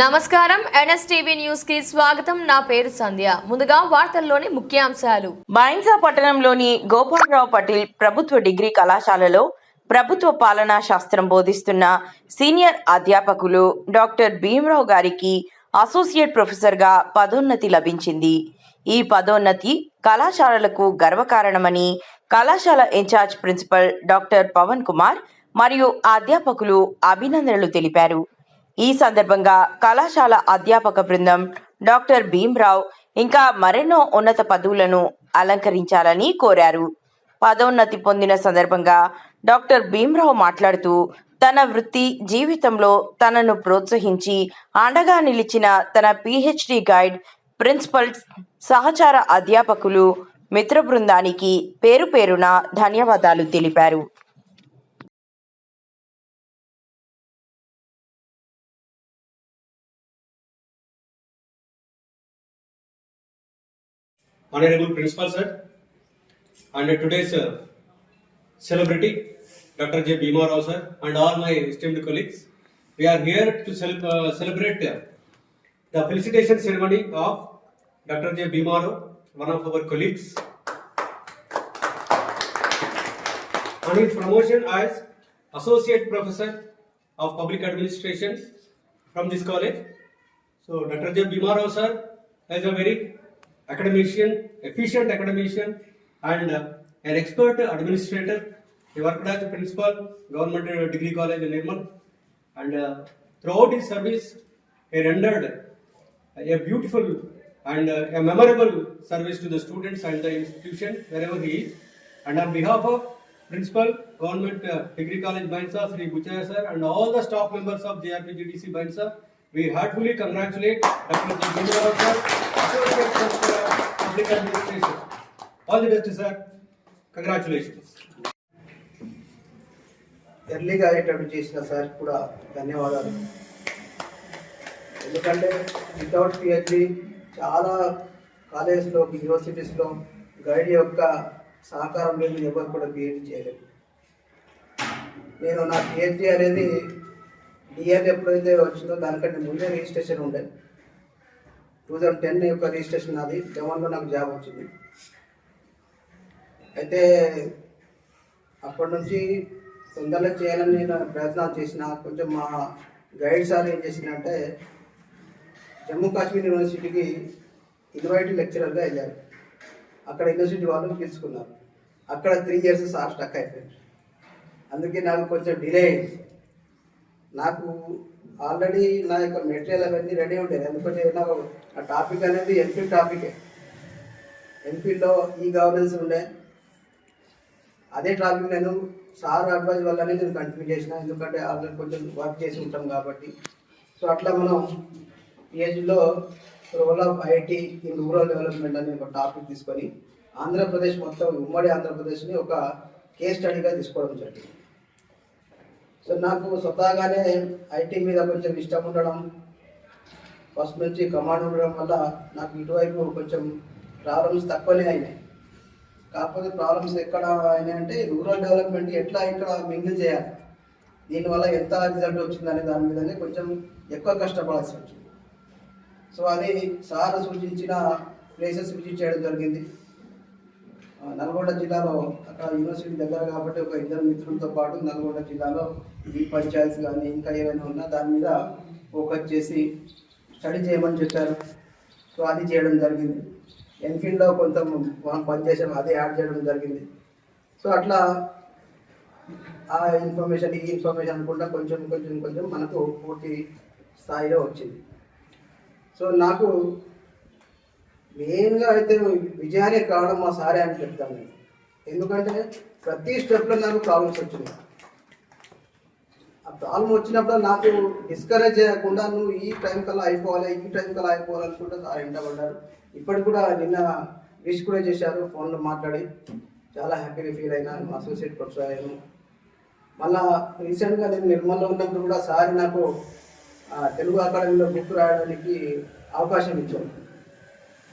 నమస్కారం. ఎన్ఎస్టీవీ న్యూస్కి స్వాగతం. నా పేరు సంధ్య. ముందుగా వార్తల్లోని ముఖ్యాంశాలు. బైన్సా పట్టణంలోని గోపాలరావు పటేల్ ప్రభుత్వ డిగ్రీ కళాశాలలో ప్రభుత్వ పాలనా శాస్త్రం బోధిస్తున్న సీనియర్ అధ్యాపకులు డాక్టర్ భీమరావు గారికి అసోసియేట్ ప్రొఫెసర్గా పదోన్నతి లభించింది. ఈ పదోన్నతి కళాశాలలకు గర్వకారణమని కళాశాల incharge principal doctor Pavan Kumar మరియు అధ్యాపకులు అభినందనలు తెలిపారు. ఈ సందర్భంగా కళాశాల అధ్యాపక బృందం డాక్టర్ భీమ్రావ్ ఇంకా మరెన్నో ఉన్నత పదవులను అలంకరించాలని కోరారు. పదోన్నతి పొందిన సందర్భంగా డాక్టర్ భీమ్రావ్ మాట్లాడుతూ తన వృత్తి జీవితంలో తనను ప్రోత్సహించి అండగా నిలిచిన తన పిహెచ్డి గైడ్ ప్రిన్సిపల్ సహచార అధ్యాపకులు మిత్ర బృందానికి పేరు పేరున ధన్యవాదాలు తెలిపారు. Honorable Principal Sir, and today's uh, celebrity, Dr. J. Bhima Rao Sir, and all my esteemed colleagues, we are here to cel- uh, celebrate uh, the felicitation ceremony of Dr. J. Bhima Rao, one of our colleagues, on his promotion as Associate Professor of Public Administration from this college. So, Dr. J. Bhima Rao Sir is a very academician, efficient academician, and uh, an expert administrator. He worked as a principal, Government uh, Degree College in Nirmal, and uh, throughout his service, he rendered a beautiful and uh, a memorable service to the students and the institution wherever he is. And on behalf of Principal, Government uh, Degree College Bainsa, Sri Buchaya sir, and all the staff members of JRPGDC Bainsa, we heartfully congratulate Dr. J. Bhimrao sir, Associate Professor of Public Administration. All the best, sir. Congratulations. ఎర్లీగా అయ్యేటట్టు చేసిన sir కూడా ధన్యవాదాలు ఎందుకంటే without PhD చాలా కాలేజెస్లో యూనివర్సిటీస్లో guide యొక్క సహకారం లేదు ఎవరు కూడా పిహెచ్డి చేయలేదు నేను నా పిహెచ్డి అనేది డిఎల్ ఎప్పుడైతే వచ్చిందో దానికంటే ముందే రిజిస్ట్రేషన్ ఉండే టూ థౌజండ్ టెన్ యొక్క రిజిస్ట్రేషన్ నాది. లెవెన్లో నాకు జాబ్ వచ్చింది. అయితే అప్పటి నుంచి తొందరగా చేయాలని నేను ప్రయత్నాలు చేసిన కొంచెం మా గైడ్ సార్ ఏం చేసిందంటే జమ్మూ కాశ్మీర్ యూనివర్సిటీకి ఇన్వైట్ లెక్చరర్గా వెళ్ళారు. అక్కడ యూనివర్సిటీ వాళ్ళు పిలుచుకున్నారు. అక్కడ త్రీ ఇయర్స్ సార్ స్టక్ అయిపోయింది అందుకే నాకు కొంచెం డిలే అయింది. నాకు ఆల్రెడీ నా యొక్క మెటీరియల్ అవన్నీ రెడీ ఉండేది ఎందుకంటే నాకు ఆ టాపిక్ అనేది ఎన్ఫిల్ టాపికే. ఎన్ఫిల్లో ఈ గవర్నెన్స్ ఉండే. అదే టాపిక్ నేను సార్ అడ్వైజ్ వల్లనే నేను కంటిన్యూ చేసిన. ఎందుకంటే ఆల్రెడీ కొంచెం వర్క్ చేసి ఉంటాం కాబట్టి. సో అట్లా మనం ఏజ్లో role of IT in rural development అనే ఒక టాపిక్ తీసుకొని ఆంధ్రప్రదేశ్ మొత్తం ఉమ్మడి ఆంధ్రప్రదేశ్ని ఒక కేస్ స్టడీగా తీసుకోవడం జరిగింది. సో నాకు స్వతహాగానే ఐటీ మీద కొంచెం ఇష్టం ఉండడం ఫస్ట్ నుంచి కమాండ్ ఉండడం వల్ల నాకు ఇటువైపు కొంచెం ప్రాబ్లమ్స్ తక్కువనే అయినాయి. కాకపోతే ప్రాబ్లమ్స్ ఎక్కడ అయినాయి అంటే రూరల్ డెవలప్మెంట్ ఎట్లా ఇక్కడ మింగిల్ చేయాలి? దీనివల్ల ఎంత రిజల్ట్ వచ్చిందనే దాని మీదనే కొంచెం ఎక్కువ కష్టపడాల్సి వచ్చింది. సో అది సార్ సూచించిన ప్లేసెస్ విజిట్ చేయడం జరిగింది. నల్గొండ జిల్లాలో అక్కడ యూనివర్సిటీ దగ్గర కాబట్టి ఒక ఇద్దరు మిత్రులతో పాటు నల్గొండ జిల్లాలో ఈ పంచాయతీస్ కానీ ఇంకా ఏమైనా ఉన్నా దాని మీద ఫోకస్ చేసి స్టడీ చేయమని చెప్పారు. సో అది చేయడం జరిగింది. ఎన్ఫీల్డ్లో కొంత మనం పనిచేసాం అదే యాడ్ చేయడం జరిగింది. సో అట్లా ఆ ఇన్ఫర్మేషన్ ఈ ఇన్ఫర్మేషన్ అనుకుంటా కొంచెం కొంచెం కొంచెం మనకు పూర్తి స్థాయిలో వచ్చింది. సో నాకు మెయిన్గా అయితే విజయానికి కారణం మా సారే అని చెప్తాను. నేను ఎందుకంటే ప్రతి స్టెప్లో నాకు ప్రాబ్లమ్స్ వచ్చింది ఆ ప్రాబ్లం వచ్చినప్పుడు నాకు డిస్కరేజ్ చేయకుండా నువ్వు ఈ టైం కల్లా అయిపోవాలి ఈ టైం కల్లా అయిపోవాలి అనుకుంటే సార్ ఎండబడ్డారు ఇప్పటికి కూడా నిన్న విష్ కూడా చేశారు ఫోన్లో మాట్లాడి చాలా హ్యాపీగా ఫీల్ అయినాను మా సూసైడ్ ప్రొఫెసర్ అయ్యాను. మళ్ళా రీసెంట్గా నేను నిర్మల్లో ఉన్నప్పుడు కూడా సార్ నాకు తెలుగు అకాడమీలో బుక్ రాయడానికి అవకాశం ఇచ్చారు.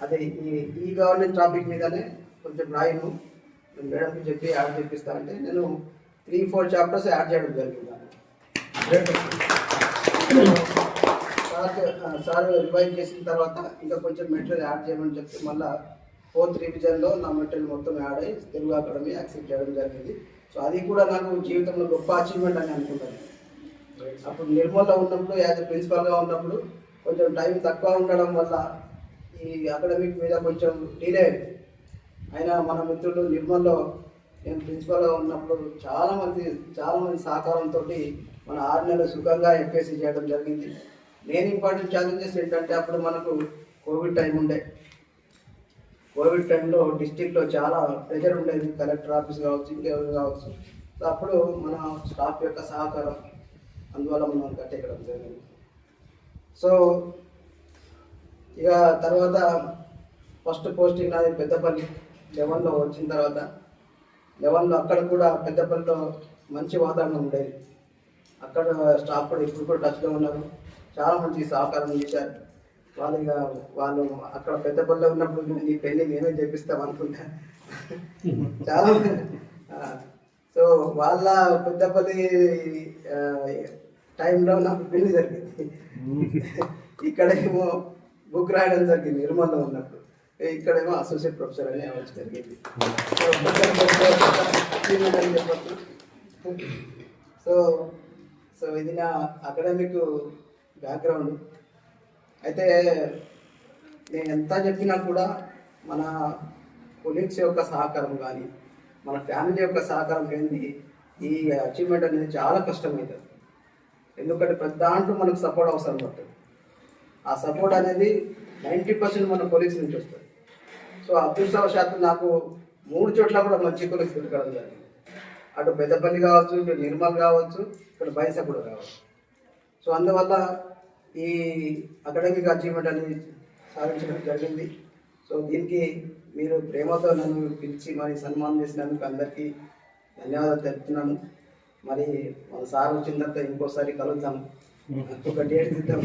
అదే ఈ ఈ గవర్నెన్స్ టాపిక్ మీదనే కొంచెం రాయను. నేను మేడంకి చెప్పి యాడ్ చేపిస్తా అంటే నేను త్రీ ఫోర్ చాప్టర్స్ యాడ్ చేయడం జరుగుతున్నాను సార్ సార్ రివైజ్ చేసిన తర్వాత ఇంకా కొంచెం మెటీరియల్ యాడ్ చేయమని చెప్తే మళ్ళీ ఫోర్త్ రివిజన్లో నా మెటీరియల్ మొత్తం యాడ్ అయ్యి తెలుగు అకాడమీ యాక్సెప్ట్ చేయడం జరిగింది. సో అది కూడా నాకు జీవితంలో గొప్ప అచీవ్మెంట్ అని అనుకుంటాను. అప్పుడు నిర్మల్లో ఉన్నప్పుడు యాజ్ ప్రిన్సిపల్గా ఉన్నప్పుడు కొంచెం టైం తక్కువ ఉండడం వల్ల ఈ అకాడమిక్ మీద కొంచెం డిలే అయింది. అయినా మన మిత్రులు నిర్మల్లో నేను ప్రిన్సిపల్గా ఉన్నప్పుడు చాలామంది చాలామంది సహకారంతో మన ఆరు నెలలు సుఖంగా ఎంపీఎస్సీ చేయడం జరిగింది. నేను ఇంపార్టెంట్ ఛాలెంజెస్ ఏంటంటే అప్పుడు మనకు కోవిడ్ టైం ఉండే. కోవిడ్ టైంలో డిస్టిక్లో చాలా ప్రెజర్ ఉండేది. కలెక్టర్ ఆఫీస్ కావచ్చు ఇంకెవరు కావచ్చు. సో అప్పుడు మన స్టాఫ్ యొక్క సహకారం అందువల్ల మనం కట్టేయడం జరిగింది. సో ఇక తర్వాత ఫస్ట్ పోస్టింగ్ నాది పెద్దపల్లి. లెవెన్లో వచ్చిన తర్వాత లెవెన్లో అక్కడ కూడా పెద్దపల్లిలో మంచి వాతావరణం ఉండేది. అక్కడ స్టాఫ్ కూడా ఇప్పుడు కూడా టచ్లో ఉన్నారు. చాలా మంచి సహకారం చేశారు. వాళ్ళు ఇక వాళ్ళు అక్కడ పెద్దపల్లిలో ఉన్నప్పుడు నీ పెళ్ళి మేమే చేపిస్తాం అనుకుంటా. చాలా సో వాళ్ళ పెద్దపల్లి టైంలో నాకు పెళ్ళి జరిగింది. ఇక్కడేమో బుక్ రాయడం జరిగింది నిర్మల్లో ఉన్నప్పుడు. ఇక్కడేమో అసోసియేట్ ప్రొఫెసర్ అని అవ్వచ్చు జరిగింది. సో సో సో ఇది నా అకాడమిక్ బ్యాక్గ్రౌండ్ అయితే నేను ఎంత చెప్పినా కూడా మన కొలీగ్స్ యొక్క సహకారం కానీ మన ఫ్యామిలీ యొక్క సహకారం లేనిది ఈ అచీవ్మెంట్ అనేది చాలా కష్టమవుతుంది ఎందుకంటే ప్రతి దాంట్లో మనకు సపోర్ట్ అవసరం పడుతుంది. ఆ సపోర్ట్ అనేది నైంటీ పర్సెంట్ మన కొలీగ్స్ నుంచి వస్తుంది. సో అదృష్టవశాత్తు నాకు మూడు చోట్ల కూడా మంచి కొలీగ్స్ దొరకడం జరిగింది. అటు పెద్దపల్లి కావచ్చు ఇటు నిర్మల్ కావచ్చు ఇక్కడ బైసా కూడా కావచ్చు. సో అందువల్ల ఈ అకాడమిక్ అచీవ్మెంట్ అనేది సాధించడం జరిగింది. సో దీనికి మీరు ప్రేమతో నన్ను పిలిచి మరి సన్మానం చేసినందుకు అందరికీ ధన్యవాదాలు తెలుపుతున్నాను. మరి మన సార్ వచ్చిన తర్వాత ఇంకోసారి కలుద్దాం. ఒక డేట్ ఇద్దాం.